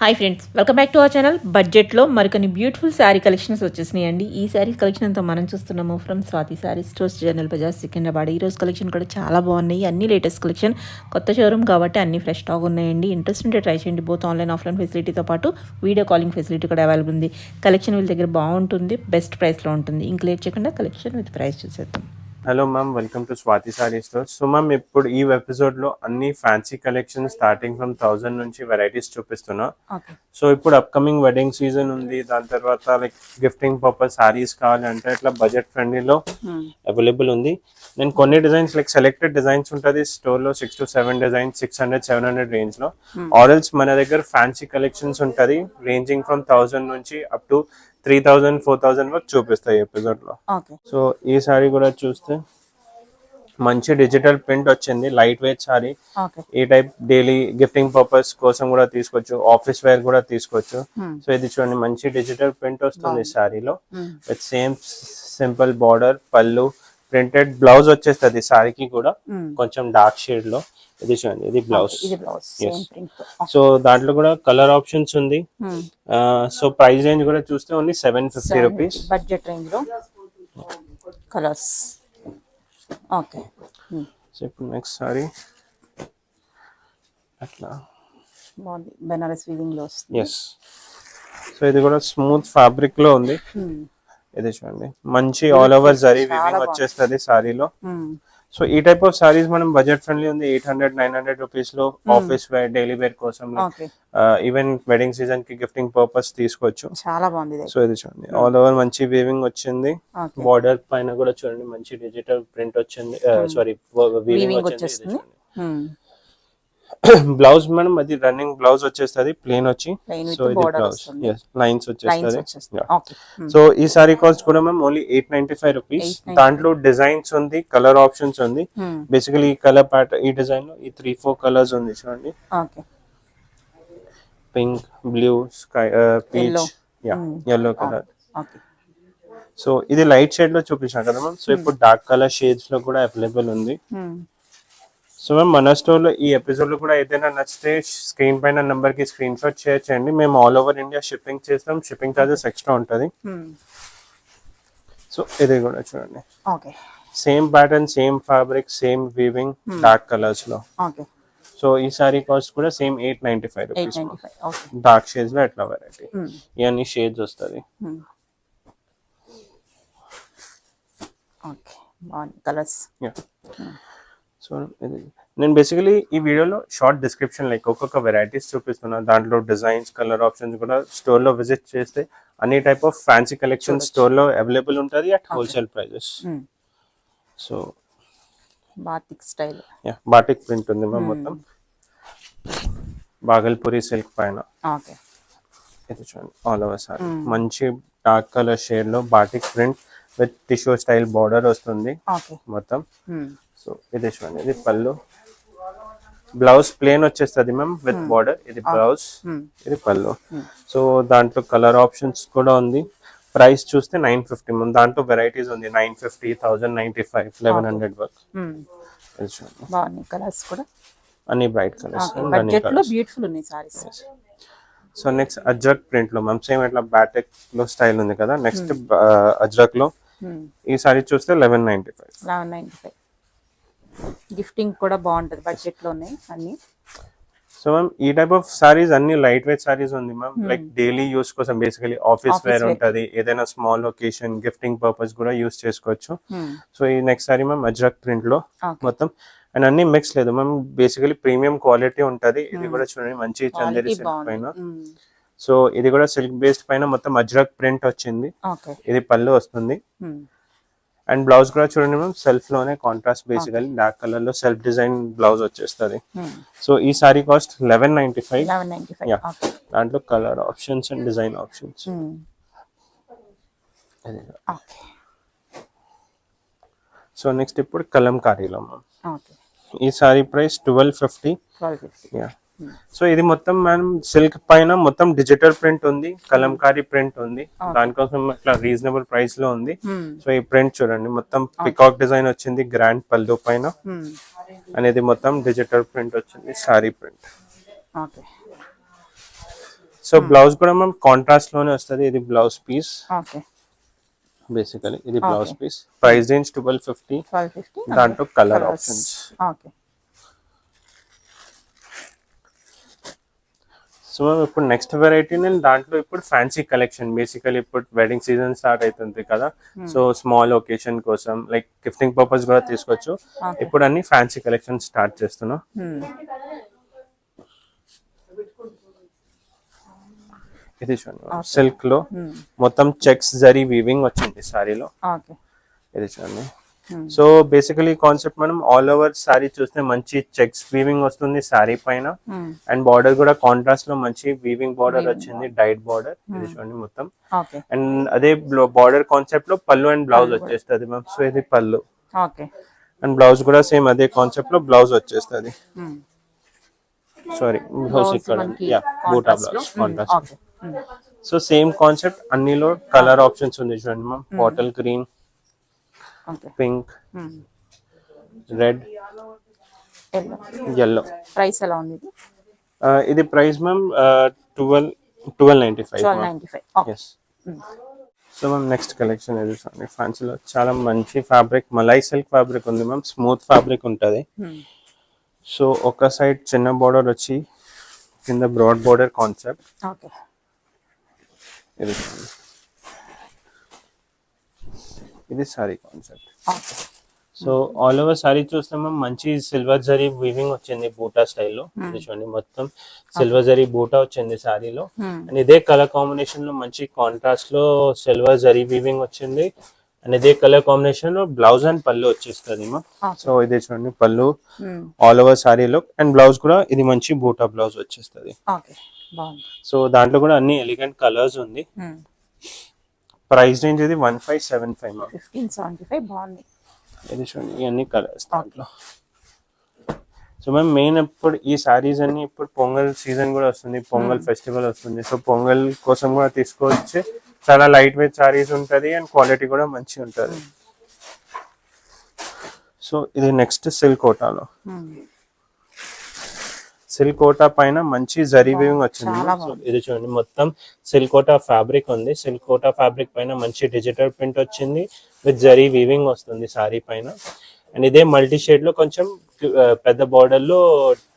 Hi friends welcome back to our channel బడ్జెట్లో మరికొన్ని beautiful sari collections వచ్చేసినాయి అండి ఈ శారీ కలెక్షన్ అంతా మనం చూస్తున్నాము from Swathi sari stores general bazaar Secunderabad ఈ రోజు కలెక్షన్ కూడా చాలా బాగున్నాయి. అన్ని లేటెస్ట్ కలెక్షన్ కొత్త షోరూమ్ కాబట్టి అన్ని ఫ్రెష్ స్టాక్ ఉన్నాయండి. ఇంట్రెస్ట్ ఉంటే ట్రై చేయండి. బోత్ ఆన్లైన్ ఆఫ్లైన్ ఫెసిలిటీతో పాటు వీడియో కాలింగ్ ఫెసిలిటీ కూడా అవైలబుల్ ఉంది. కలెక్షన్ వీళ్ళ దగ్గర బాగుంటుంది బెస్ట్ ప్రైస్లో ఉంటుంది. ఇంక లేట్ చేయకుండా కలెక్షన్ విత్ ప్రైస్ చూసేద్దాం. Hello ma'am welcome to Swathi sari store so ma'am ఇప్పుడు ఈ ఎపిసోడ్లో అన్ని fancy collection starting from thousand నుంచి వెరైటీస్ చూపిస్తున్నా. సో ఇప్పుడు అప్కమింగ్ వెడ్డింగ్ సీజన్ ఉంది. దాని తర్వాత లైక్ గిఫ్టింగ్ పర్పస్ సారీస్ కావాలంటే ఇట్లా బడ్జెట్ ఫ్రెండ్లీలో అవైలబుల్ ఉంది. నేను కొన్ని డిజైన్స్ లైక్ సెలెక్టెడ్ డిజైన్స్ ఉంటుంది స్టోర్లో six to seven designs six hundred seven hundred రేంజ్లో. ఆరల్స్ మన దగ్గర ఫ్యాన్సీ కలెక్షన్స్ ఉంటుంది రేంజింగ్ ఫ్రమ్ థౌసండ్ నుంచి up to three thousand four thousand వరకు చూపిస్తాయి ఎపిసోడ్లో సో ఈ సారీ కూడా చూస్తే మంచి డిజిటల్ ప్రింట్ వచ్చింది లైట్ వెయిట్ సారీ. ఈ టైప్ డైలీ గిఫ్టింగ్ పర్పస్ కోసం కూడా తీసుకోవచ్చు ఆఫీస్ వేర్ కూడా తీసుకోవచ్చు. సో ఇది చూడండి మంచి డిజిటల్ ప్రింట్ వస్తుంది సారీలో. విత్ సేమ్ సింపుల్ బార్డర్ పళ్ళు ప్రింటెడ్ బ్లౌజ్ వచ్చేస్తుంది సారీకి కూడా. కొంచెం డార్క్ షేడ్లో. ఇది చూడండి ఇది బ్లౌజ్. సో దాంట్లో కూడా కలర్ ఆప్షన్స్ ఉంది. సో ప్రైస్ రేంజ్ కూడా చూస్తే only seven fifty rupees. Budget రేంజ్లో కలర్స్ ఓకే సో ఇప్పుడు నెక్స్ట్ సారీ. అట్లా. బాగుంది. బెనారస్ వీవింగ్లో ఎస్ సో ఇది కూడా స్మూత్ ఫ్యాబ్రిక్లో ఉంది. ఇది చూడండి. మంచి ఆల్ ఓవర్ జరీ వీవింగ్ వచ్చేస్తుంది సారీలో సో ఈ టైప్ ఆఫ్ సారీస్ మనం బడ్జెట్ ఫ్రెండ్లీ ఉంది. ఎయిట్ హండ్రెడ్ నైన్ హండ్రెడ్ రూపీస్లో ఆఫీస్ వేర్ డైలీ వేర్ కోసం ఈవెన్ వెడ్డింగ్ సీజన్కి గిఫ్టింగ్ పర్పస్ తీసుకోవచ్చు. చాలా బాగుంది సో ఇది చూడండి. ఆల్ ఓవర్ మంచి వీవింగ్ వచ్చింది. బార్డర్ పైన కూడా చూడండి. మంచి డిజిటల్ ప్రింట్ వచ్చింది. సారీ వీవింగ్ వీవింగ్ వచ్చింది. బ్లౌజ్ మేడం అది రన్నింగ్ బ్లౌజ్ వచ్చేస్తుంది ప్లేన్ వచ్చి. సో ఇది బ్లౌజ్. లైన్స్ వచ్చేస్తుంది. సో ఈ సారీ కాస్ట్ కూడా ma'am only eight ninety five rupees దాంట్లో డిజైన్స్ ఉంది కలర్ ఆప్షన్స్ ఉంది. బేసికలీ ఈ కలర్ ప్యాటర్న్ ఈ డిజైన్లో ఈ త్రీ ఫోర్ కలర్స్ ఉంది చూడండి. Pink blue sky peach yellow colour so ఇది లైట్ షేడ్లో చూపించాను కదా మ్యామ్ సో ఇప్పుడు డార్క్ కలర్ షేడ్స్లో కూడా అవైలబుల్ ఉంది. సో మ్యామ్ మన స్టోర్లో ఈ ఎపిసోడ్లో కూడా ఏదైనా నచ్చితే స్క్రీన్ పైన నంబర్కి స్క్రీన్ షాట్ షేర్ చేయండి మేము ఆల్ ఓవర్ ఇండియా షిప్పింగ్ చేస్తాం. షిప్పింగ్ చార్జెస్ ఎక్స్ట్రా ఉంటుంది. సో ఇది కూడా చూడండి. Okay same pattern same fabric same weaving dark కలర్స్లో. ఓకే సో ఈ సారీ కాస్ట్ కూడా same eight ninety five rupees dark షేడ్స్లో ఎట్లా వెరైటీ ఇవన్నీ షేడ్స్ వస్తుంది. కలర్స్ సో ఇది. నేను బేసికలీ ఈ వీడియోలో షార్ట్ డిస్క్రిప్షన్ లైక్ ఒక్కొక్క వెరైటీస్ చూపిస్తున్నా. దాంట్లో డిజైన్స్ కలర్ ఆప్షన్స్ కూడా స్టోర్లో విజిట్ చేస్తే అన్ని టైప్ ఆఫ్ ఫ్యాన్సీ కలెక్షన్ స్టోర్లో అవైలబుల్ ఉంటుంది at wholesale prices so batik style ya batik print ఉంది మ్యామ్ మొత్తం. బాగల్పూరి సిల్క్ పైన. ఓకే ఇది చూడండి ఆల్ ఓవర్ సారీ మంచి డార్క్ కలర్ షేడ్లో batik print with tissue style border వస్తుంది. మొత్తం. సో ఇది చూడండి ఇది పళ్ళు. బ్లౌజ్ ప్లేన్ వచ్చేస్తుంది మ్యామ్ విత్ బార్డర్. ఇది బ్లౌజ్ ఇది పళ్ళు. సో దాంట్లో కలర్ ఆప్షన్స్ కూడా ఉంది. ప్రైస్ చూస్తే నైన్ ఫిఫ్టీ మ్యామ్. దాంట్లో వెరైటీస్ ఉంది. Nine fifty thousand ninety five eleven hundred work. బాగున్నాయి కలర్స్ కూడా. అన్ని బ్రైట్ కలర్స్. బడ్జెట్లో బ్యూటిఫుల్ ఉన్నాయి సారీస్ సో నెక్స్ట్ అజ్రక్ ప్రింట్లో మ్యామ్. సేమ్ ఇట్లా బ్యాటెక్లో స్టైల్ ఉంది కదా. నెక్స్ట్ అజ్రక్లో ఈ సారీ చూస్తే eleven ninety five eleven ninety five gifting కూడా బాగుంటది బడ్జెట్లో ఉన్నాయి అన్ని. సో మ్యామ్ ఈ టైప్ ఆఫ్ సారీస్ అన్ని లైట్ వెయిట్ సారీస్ ఉంది మ్యామ్ లైక్ డైలీ యూస్ కోసం బేసికలీ ఆఫీస్ వేర్ ఉంటది ఏదైనా స్మాల్ ఒకేషన్ గిఫ్టింగ్ పర్పస్ కూడా యూస్ చేసుకోవచ్చు. సో ఈ నెక్స్ట్ సారీ మ్యామ్ అజ్రక్ ప్రింట్లో. మొత్తం. అండ్ అన్ని మిక్స్ లేదు మ్యామ్ బేసికలీ ప్రీమియం క్వాలిటీ ఉంటది. ఇది కూడా చూడండి మంచి చందేరి సిల్క్ పైన. సో ఇది కూడా సిల్క్ బేస్డ్ పైన మొత్తం అజ్రక్ ప్రింట్ వచ్చింది. ఇది పళ్ళు వస్తుంది. అండ్ బ్లౌజ్ కూడా చూడండి మ్యామ్ సెల్ఫ్లోనే కాంట్రాస్ట్ బేసికలీ డార్క్ కలర్లో సెల్ఫ్ డిజైన్ బ్లౌజ్ వచ్చేస్తుంది. సో ఈ sari cost eleven ninety five దాంట్లో colour options and design options so next ఇప్పుడు కలంకారీలో మ్యామ్ ఈ sari price twelve fifty twelve fifty ya so ఇది మొత్తం మనం సిల్క్ పైన మొత్తం డిజిటల్ ప్రింట్ ఉంది కలంకారీ ప్రింట్ ఉంది. దానికోసం ఇట్లా రీజనబుల్ ప్రైస్లో ఉంది. సో ఈ ప్రింట్ చూడండి మొత్తం పికాక్ డిజైన్ వచ్చింది గ్రాండ్ పళ్ళు పైన. అనేది మొత్తం డిజిటల్ ప్రింట్ వచ్చింది సారీ ప్రింట్ సో బ్లౌజ్ కూడా మనం కాంట్రాస్ట్లోనే వస్తుంది ఇది బ్లౌజ్ పీస్ బేసికలీ ఇది blouse piece price range twelve fifty twelve fifty దాంట్లో కలర్ ఆప్షన్స్ ఓకే సో ఇప్పుడు నెక్స్ట్ వెరైటీ నేను దాంట్లో ఇప్పుడు ఫ్యాన్సీ కలెక్షన్ బేసికలీ ఇప్పుడు వెడ్డింగ్ సీజన్ స్టార్ట్ అవుతుంది కదా. సో స్మాల్ ఒకేషన్ కోసం లైక్ గిఫ్టింగ్ పర్పస్ కూడా తీసుకోవచ్చు. ఇప్పుడు అన్ని ఫ్యాన్సీ కలెక్షన్ స్టార్ట్ చేస్తున్నా. ఇది చూడండి. సిల్క్లో మొత్తం చెక్స్ జరీ వీవింగ్ వచ్చింది సారీలో. ఇది చూడండి. సో బేసికలీ కాన్సెప్ట్ మనం ఆల్ ఓవర్ సారీ చూస్తే మంచి చెక్స్ వీవింగ్ వస్తుంది సారీ పైన. అండ్ బార్డర్ కూడా కాంట్రాస్ట్లో మంచి వీవింగ్ బార్డర్ వచ్చింది డైట్ బార్డర్ ఇది చూడండి మొత్తం. అండ్ అదే బార్డర్ కాన్సెప్ట్లో పళ్ళు అండ్ బ్లౌజ్ వచ్చేస్తుంది మ్యామ్ సో ఇది పళ్ళు. ఓకే అండ్ బ్లౌజ్ కూడా సేమ్ అదే కాన్సెప్ట్లో బ్లౌజ్ వచ్చేస్తుంది. సారీ బ్లౌజ్ ఇక్కడ యా బూటా blouse contrast so same concept అన్నిలో colour options ఉంది చూడండి ma'am bottle green pink red yellow. Price ఎలా ఉంది ఇది? ఇది price ma'am twelve twelve ninety five. So ma'am next collection ఇది చూడండి ఫ్యాన్సీలో చాలా మంచి ఫ్యాబ్రిక్ మలై సిల్క్ ఫ్యాబ్రిక్ ఉంది మ్యామ్. స్మూత్ ఫ్యాబ్రిక్ ఉంటుంది. సో ఒక సైడ్ చిన్న బార్డర్ వచ్చి కింద బ్రాడ్ బార్డర్ కాన్సెప్ట్ ఇది చూడండి. ఇది sari concept so all over sari చూస్తే మ్యామ్ మంచి సిల్వర్ జరీ వీవింగ్ వచ్చింది బూటా స్టైల్లో ఇది చూడండి మొత్తం సిల్వర్ జరీ బూటా వచ్చింది సారీలో అండ్ ఇదే కలర్ కాంబినేషన్లో మంచి కాంట్రాస్ట్లో సిల్వర్ జరీ వీవింగ్ వచ్చింది. అండ్ ఇదే కలర్ కాంబినేషన్లో బ్లౌజ్ అండ్ పళ్ళు వచ్చేస్తుంది మా సో ఇది చూడండి పళ్ళు ఆల్ ఓవర్ సారీలో అండ్ బ్లౌజ్ కూడా ఇది మంచి బూటా బ్లౌజ్ వచ్చేస్తుంది. సో దాంట్లో కూడా అన్ని ఎలిగెంట్ కలర్స్ ఉంది. ప్రైస్ రేంజ్ ఇది one five seven five fifteen seventy five బాగుంది. ఇది చూడండి ఇవన్నీ కలర్స్ దాంట్లో. సో మ్యామ్ మెయిన్ ఇప్పుడు ఈ సారీస్ అన్ని ఇప్పుడు పొంగల్ సీజన్ కూడా వస్తుంది పొంగల్ ఫెస్టివల్ వస్తుంది. సో పొంగల్ కోసం కూడా తీసుకోవచ్చు. చాలా లైట్ వెయిట్ సారీస్ ఉంటుంది అండ్ క్వాలిటీ కూడా మంచిగా ఉంటుంది. సో ఇది నెక్స్ట్ సిల్క్ కోటాలో సిల్క్ కోటా పైన మంచి జరీ వీవింగ్ వచ్చింది. ఇది చూడండి మొత్తం సిల్క్ కోటా ఫ్యాబ్రిక్ ఉంది. సిల్క్ కోటా ఫ్యాబ్రిక్ పైన మంచి డిజిటల్ ప్రింట్ వచ్చింది. విత్ జరీ వీవింగ్ వస్తుంది సారీ పైన. అండ్ ఇదే మల్టీ షేడ్లో కొంచెం పెద్ద బార్డర్లో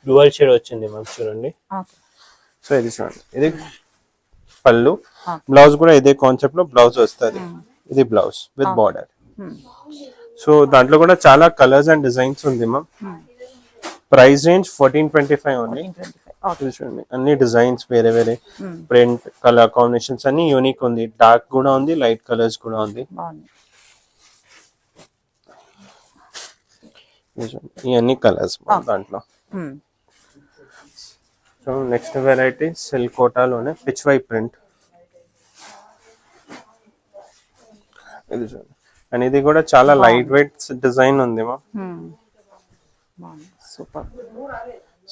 డ్యువల్ షేడ్ వచ్చింది మ్యామ్ చూడండి. సో ఇది చూడండి. ఇది పళ్ళు. బ్లౌజ్ కూడా ఇదే కాన్సెప్ట్లో బ్లౌజ్ వస్తుంది. ఇది బ్లౌజ్ విత్ బార్డర్ సో దాంట్లో కూడా చాలా కలర్స్ అండ్ డిజైన్స్ ఉంది ma'am price range fourteen twenty five ఉంది. చూడండి అన్ని డిజైన్స్ వేరే వేరే. ప్రింట్ కలర్ కాంబినేషన్స్ అన్ని యూనిక్ ఉంది. డార్క్ కూడా ఉంది లైట్ కలర్స్ కూడా ఉంది. ఇవన్నీ కలర్స్ దాంట్లో. సో నెక్స్ట్ వెరైటీ సిల్క్ కోటాలోనే పిచ్ వై ప్రింట్ ఇది చూడండి. అండ్ ఇది కూడా చాలా లైట్ వెయిట్ డిజైన్ ఉంది మా. బాగుంది. సూపర్.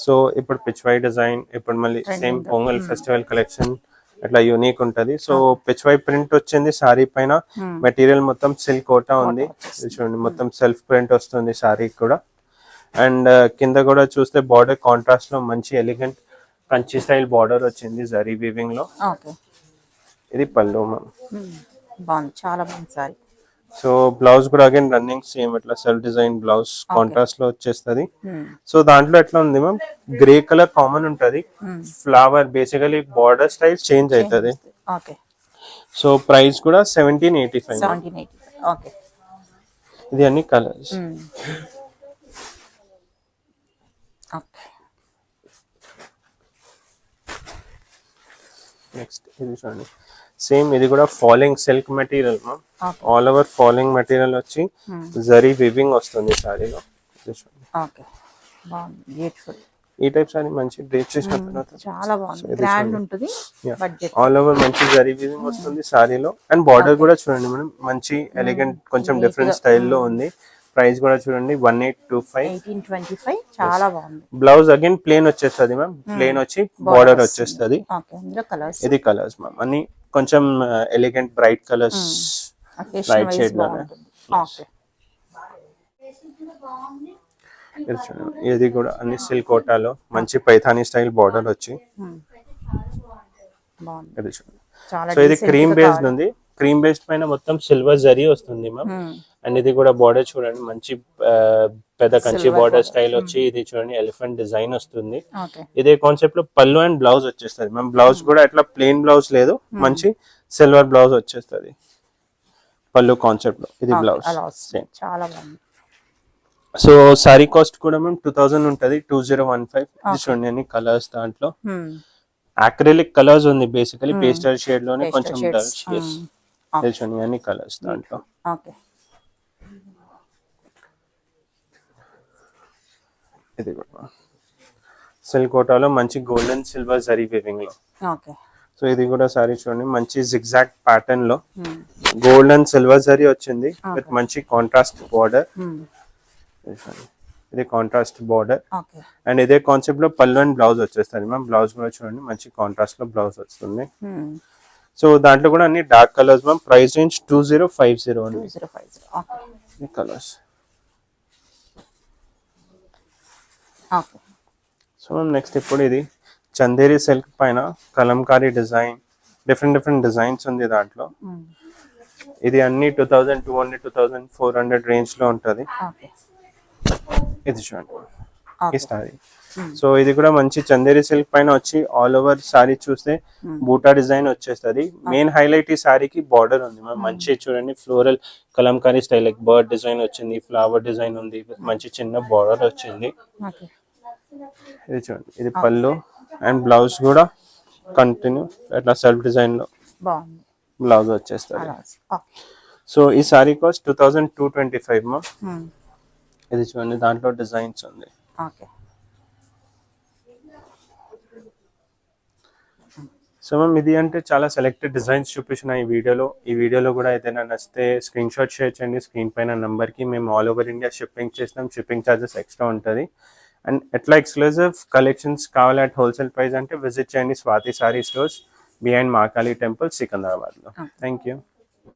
సో ఇప్పుడు పిచ్ వై డిజైన్ ఇప్పుడు మళ్ళీ సేమ్ పొంగల్ ఫెస్టివల్ కలెక్షన్ అట్లా యూనిక్ ఉంటది. సో పిచ్ వై ప్రింట్ వచ్చింది సారీ పైన. మెటీరియల్ మొత్తం సిల్క్ కోటా ఉంది. చూడండి మొత్తం సెల్ఫ్ ప్రింట్ వస్తుంది సారీ కూడా. అండ్ కింద కూడా చూస్తే బార్డర్ కాంట్రాస్ట్లో మంచి ఎలిగెంట్ కంచి స్టైల్ బార్డర్ వచ్చింది జరీ వీవింగ్లో. ఇది పళ్ళు మ్యామ్ బాగుంది. చాలా బాగుంది సారీ సో బ్లౌజ్ కూడా అగైన్ రన్నింగ్ సేమ్ ఇట్లా సెల్ఫ్ డిజైన్ బ్లౌజ్ కాంట్రాస్ట్లో వచ్చేస్తుంది. సో దాంట్లో ఎట్లా ఉంది మ్యామ్ గ్రే కలర్ కామన్ ఉంటది. Flower basically border style change అవుతుంది ఓకే. సో ప్రైస్ కూడా సెవెంటీన్ ఎయిటీ ఫైవ్ ఇది అన్ని కలర్స్ ఓకే నెక్స్ట్ ఇది చూడండి. సేమ్ ఇది కూడా falling silk material ma'am. All over falling material వచ్చి జరీ వివింగ్ వస్తుంది సారీలో బ్యూటిఫుల్ ఈ టైప్ సారీ మంచి డ్రేప్ చేసిన తర్వాత చాలా బాగుంది. గ్రాండ్ ఉంటుంది ఆల్ ఓవర్ మంచి జరీ వీవింగ్ వస్తుంది సారీలో అండ్ బార్డర్ కూడా చూడండి మనం మంచి ఎలిగెంట్ కొంచెం డిఫరెంట్ స్టైల్లో ఉంది. ప్రైస్ కూడా చూడండి one eight two five eighteen twenty five చాలా బాగుంది. బ్లౌజ్ అగైన్ ప్లేన్ వచ్చేస్తుంది మ్యామ్ ప్లేన్ వచ్చి బార్డర్ వచ్చేస్తుంది. ఇది కలర్స్ మ్యామ్ అన్ని కొంచెం ఎలిగెంట్ బ్రైట్ కలర్స్. బాగుంటుంది. ఓకే ఇది కూడా అన్ని సిల్క్ కోటాలో మంచి పైథానీ స్టైల్ బార్డర్ వచ్చి. ఇది చూడండి. సో ఇది క్రీమ్ బేస్డ్. ఉంది. క్రీమ్ బేస్డ్ పైన మొత్తం సిల్వర్ జరీ వస్తుంది మ్యామ్ Hmm. అండ్ ఇది కూడా బార్డర్ చూడండి మంచి పెద్ద కంచి బార్డర్. స్టైల్ వచ్చి ఇది చూడండి ఎలిఫెంట్ డిజైన్ వస్తుంది. ఇదే కాన్సెప్ట్లో పళ్ళు అండ్ బ్లౌజ్ వచ్చేస్తుంది. మ్యామ్ బ్లౌజ్ కూడా అట్లా ప్లెయిన్ బ్లౌజ్ లేదు మంచి సిల్వర్ బ్లౌజ్ వచ్చేస్తుంది. పళ్ళు కాన్సెప్ట్లో ఇది బ్లౌజ్ చాలా బాగుంది. సో సారీ కాస్ట్ కూడా మేము టూ థౌసండ్ ఉంటుంది టూ జీరో వన్ ఫైవ్ చూడండి అన్ని కలర్స్ దాంట్లో. Hmm. అక్రిలిక్ కలర్స్ ఉంది బేసికలీ పేస్టల్ షేడ్లోనే కొంచెం Hmm. చూడండి అన్ని కలర్స్ దాంట్లో. ఓకే ఇది కూడా. సిల్క్ కోటాలో మంచి గోల్డెన్ సిల్వర్ జరీ వీవింగ్లో. ఓకే. సో ఇది కూడా సారీ చూడండి. మంచి జిగ్జాక్ట్ ప్యాటర్న్లో. Hmm. Gold and silver zari వచ్చింది విత్ మంచి కాంట్రాస్ట్ బార్డర్ Hmm. ఇది కాంట్రాస్ట్ బార్డర్ అండ్ ఇదే కాన్సెప్ట్లో పళ్ళు అండ్ బ్లౌజ్ వచ్చేస్తుంది మ్యామ్ బ్లౌజ్ కూడా చూడండి. మంచి కాంట్రాస్ట్లో బ్లౌజ్ వస్తుంది. Hmm. సో దాంట్లో కూడా అన్ని dark colours ma'am price range two zero five zero colours okay so ma'am next ఇప్పుడు ఇది చందేరి సిల్క్ పైన Kalamkari design different different designs ఉంది దాంట్లో. Hmm. ఇది అన్ని two thousand two hundred two thousand four hundred రేంజ్లో ఉంటుంది. ఇది చూడండి. ఈ సారీ. సో ఇది కూడా మంచి చందేరి సిల్క్ పైన వచ్చి ఆల్ ఓవర్ సారీ చూస్తే బూటా డిజైన్ వచ్చేస్తుంది. మెయిన్ హైలైట్ ఈ సారీకి బార్డర్ ఉంది. మ్యామ్ మంచి చూడండి floral Kalamkari style like bird design వచ్చింది ఫ్లవర్ డిజైన్ ఉంది మంచి చిన్న బార్డర్ వచ్చింది. ఇది చూడండి ఇది పళ్ళు అండ్ బ్లౌజ్ కూడా కంటిన్యూ అట్లా సెల్ఫ్ డిజైన్లో బ్లౌజ్ వచ్చేస్తుంది. సో ఈ sari cost two thousand two twenty five మా Hmm. ఇది చూడండి దాంట్లో డిజైన్స్ ఉంది. ఓకే సో మ్యామ్ ఇది అంటే చాలా సెలెక్టెడ్ డిజైన్స్ చూపించిన ఈ వీడియోలో. ఈ వీడియోలో కూడా ఏదైనా నచ్చితే స్క్రీన్ షాట్ షేర్ చేయండి. స్క్రీన్ పైన నంబర్కి మేము ఆల్ ఓవర్ ఇండియా షిప్పింగ్ చేస్తాం షిప్పింగ్ ఛార్జెస్ ఎక్స్ట్రా ఉంటుంది. అండ్ ఎట్లా ఎక్స్క్లూజివ్ కలెక్షన్స్ కావాలి అట్ హోల్సేల్ ప్రైస్ అంటే విజిట్ చేయండి. Swathi sari stores behind Mahakali temple సికింద్రాబాద్లో థ్యాంక్ యూ